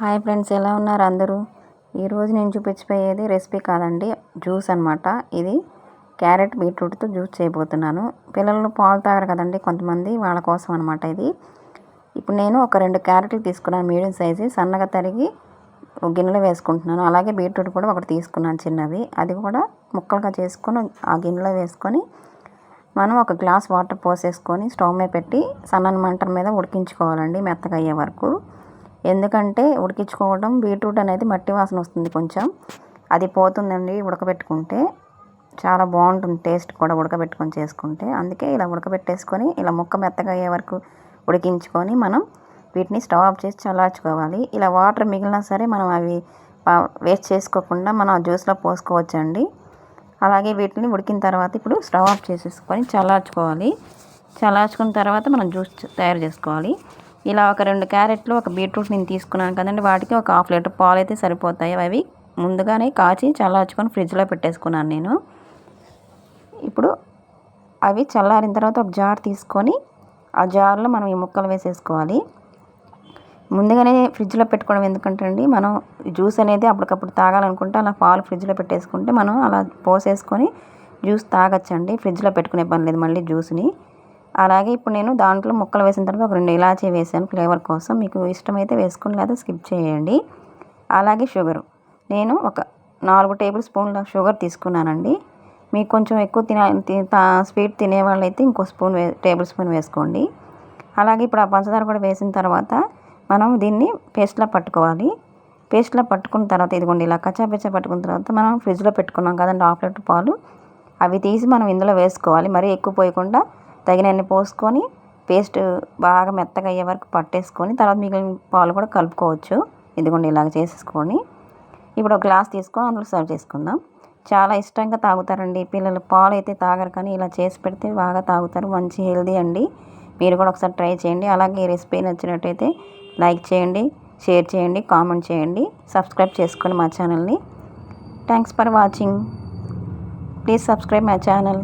Hi friends ఎలా ఉన్నారు అందరూ? ఈరోజు నేను చూపించిపోయేది రెసిపీ కాదండి జ్యూస్ అనమాట ఇది క్యారెట్ బీట్రూట్తో జ్యూస్ చేయబోతున్నాను. పిల్లలు పాలు తాగరు కదండి కొంతమంది వాళ్ళ కోసం అనమాట ఇది. ఇప్పుడు నేను ఒక రెండు క్యారెట్లు తీసుకున్నాను మీడియం సైజు. సన్నగా తరిగి గిన్నెలో వేసుకుంటున్నాను. అలాగే బీట్రూట్ కూడా ఒకటి తీసుకున్నాను చిన్నది. అది కూడా ముక్కలుగా చేసుకొని ఆ గిన్నెలో వేసుకొని మనం ఒక గ్లాస్ వాటర్ పోసేసుకొని స్టవ్ మీద పెట్టి సన్నని మంటల మీద ఉడికించుకోవాలండి మెత్తగా అయ్యే వరకు. ఎందుకంటే ఉడికించుకోవడం బీట్రూట్ అనేది మట్టి వాసన వస్తుంది కొంచెం. అది పోతుందండి ఉడకబెట్టుకుంటే. చాలా బాగుంటుంది టేస్ట్ కూడా ఉడకబెట్టుకొని చేసుకుంటే. అందుకే ఇలా ఉడకబెట్టేసుకొని ఇలా ముక్క మెత్తగా అయ్యే వరకు ఉడికించుకొని మనం వీటిని స్టవ్ ఆఫ్ చేసి చల్లార్చుకోవాలి. ఇలా వాటర్ మిగిలినా సరే మనం అవి వేస్ట్ చేసుకోకుండా మనం ఆ జ్యూస్లో పోసుకోవచ్చండి. అలాగే వీటిని ఉడికిన తర్వాత ఇప్పుడు స్టవ్ ఆఫ్ చేసేసుకొని చల్లార్చుకోవాలి. చల్లార్చుకున్న తర్వాత మనం జ్యూస్ తయారు చేసుకోవాలి. ఇలా ఒక రెండు క్యారెట్లు ఒక బీట్రూట్ నేను తీసుకున్నాను కదండి. వాటికి ఒక హాఫ్ లీటర్ పాలు అయితే సరిపోతాయి. అవి ముందుగానే కాచి చల్లార్చుకొని ఫ్రిడ్జ్లో పెట్టేసుకున్నాను నేను. ఇప్పుడు అవి చల్లారిన తర్వాత ఒక జార్ తీసుకొని ఆ జార్లో మనం ఈ ముక్కలు వేసేసుకోవాలి. ముందుగానే ఫ్రిడ్జ్లో పెట్టుకోవడం ఎందుకంటే అండి మనం జ్యూస్ అనేది అప్పటికప్పుడు తాగాలనుకుంటే అలా పాలు ఫ్రిడ్జ్లో పెట్టేసుకుంటే మనం అలా పోసేసుకొని జ్యూస్ తాగొచ్చండి. ఫ్రిడ్జ్లో పెట్టుకునే పని లేదు మళ్ళీ జ్యూస్ని. అలాగే ఇప్పుడు నేను దాంట్లో ముక్కలు వేసిన తర్వాత ఒక రెండు ఇలాచీ వేసాను ఫ్లేవర్ కోసం. మీకు ఇష్టమైతే వేసుకుని లేదా స్కిప్ చేయండి. అలాగే షుగరు. నేను ఒక నాలుగు టేబుల్ స్పూన్ల షుగర్ తీసుకున్నానండి. మీకు కొంచెం ఎక్కువ తిన స్వీట్ తినే వాళ్ళైతే ఇంకో స్పూన్ టేబుల్ స్పూన్ వేసుకోండి. అలాగే ఇప్పుడు ఆ పంచదార కూడా వేసిన తర్వాత మనం దీన్ని పేస్ట్లా పట్టుకోవాలి. పేస్ట్లా పట్టుకున్న తర్వాత ఇదిగోండి ఇలా కచ్చాపిచ్చా పట్టుకున్న తర్వాత మనం ఫ్రిడ్జ్లో పెట్టుకున్నాం కదండి హాఫ్ లీటర్ పాలు. అవి తీసి మనం ఇందులో వేసుకోవాలి. మరీ ఎక్కువ పోయకుండా తగినన్ని పోసుకొని పేస్ట్ బాగా మెత్తగా అయ్యే వరకు పట్టేసుకొని తర్వాత మిగిలిన పాలు కూడా కలుపుకోవచ్చు. ఇదిగోండి ఇలాగ చేసేసుకొని ఇప్పుడు ఒక గ్లాస్ తీసుకొని అందులో సర్వ్ చేసుకుందాం. చాలా ఇష్టంగా తాగుతారండి. పిల్లలు పాలు అయితే తాగరు కానీ ఇలా చేసి పెడితే బాగా తాగుతారు. మంచి హెల్దీ అండి. మీరు కూడా ఒకసారి ట్రై చేయండి. అలాగే ఈ రెసిపీ నచ్చినట్టయితే లైక్ చేయండి షేర్ చేయండి కామెంట్ చేయండి. సబ్స్క్రైబ్ చేసుకోండి మా ఛానల్ని. Thanks for watching. Please subscribe my channel.